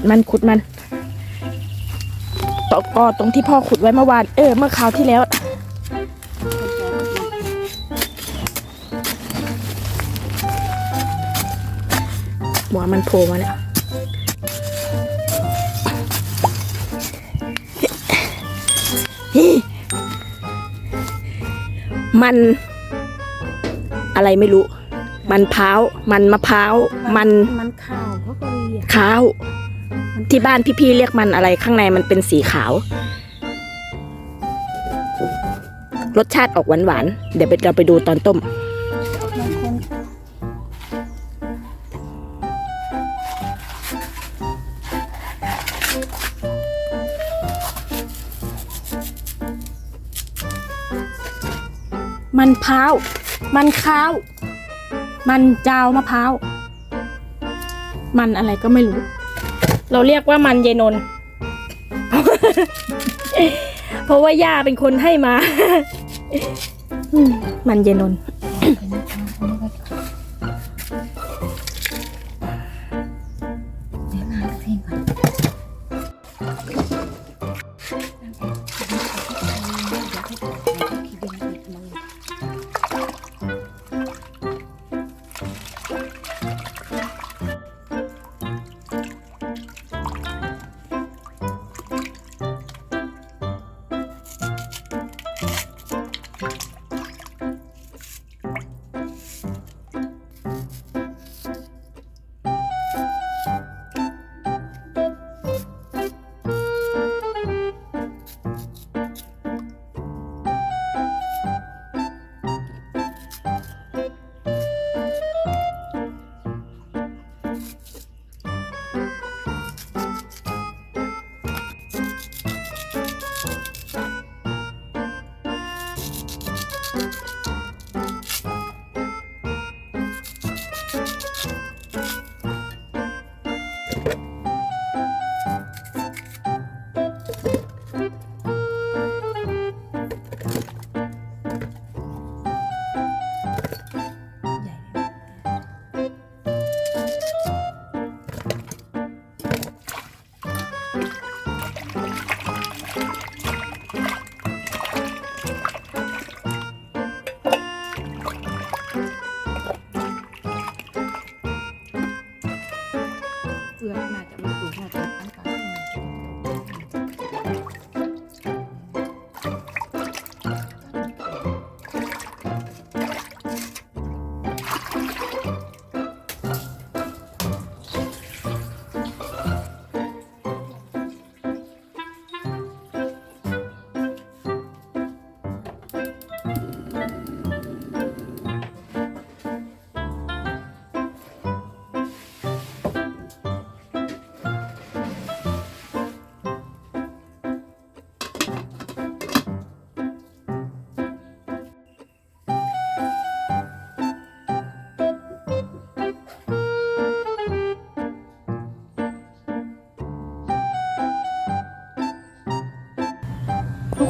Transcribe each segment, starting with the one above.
ดมันขุดมันตก็ตรงที่พ่อขุดไว้เมื่อวาน เออ เมื่อคราวที่แล้ว หัวมันโผล่มาแล้วมัน อะไรไม่รู้ มันพร้าว มันมะพร้าว มัน มันข่าวเขาก็เรียกข้าว ที่บ้านพี่ๆเรียกมันอะไรข้างในมันเป็นสีขาว รสชาติออกหวานๆเดี๋ยวเราไปดูตอนต้มมันพร้าว มันข้าว มันจาวมะพร้าว มันอะไรก็ไม่รู้ เราเรียกว่ามันเยนน เพราะว่าย่าเป็นคนให้มาอืมมันเยนนเป็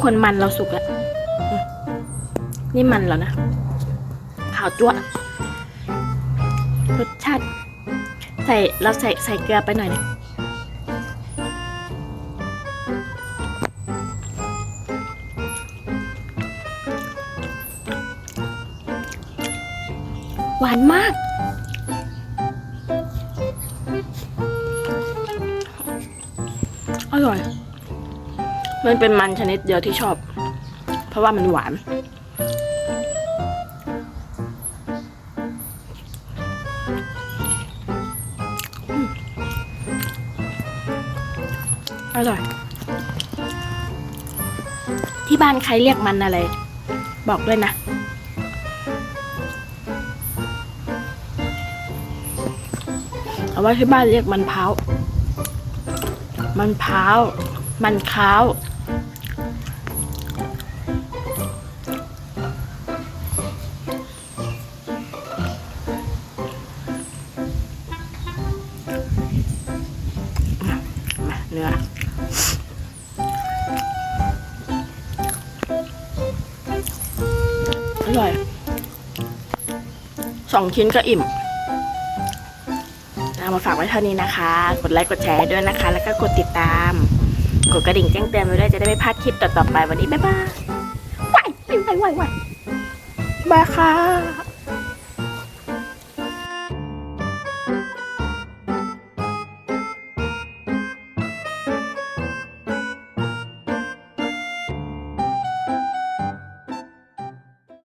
คนมันเราสุกแล้ว นี่มันแล้วนะ ขาวจั่วรสชาติ ใส่เราใส่ใส่เกลือไปหน่อยนะหวานมาก อร่อย มันเป็นมันชนิดเดียวที่ชอบ เพราะว่ามันหวาน อร่อย ที่บ้านใครเรียกมันอะไร บอกด้วยนะเอาว่าที่บ้านเรียกมันเผามันเผา มันค้าวมาเนื้ออร่อยสองชิ้นก็อิ่มเอามาฝากไว้เท่านี้นะคะ กดไลค์ กดแชร์ด้วยนะคะ แล้วก็กดติดตาม กดกระดิ่งแจ้งเตือนไว้ด้วยจะได้ไม่พลาดคลิปต่อๆไปวันนี้บ๊ายบายว้ายว้ายว้ายว้ายบายค่ะ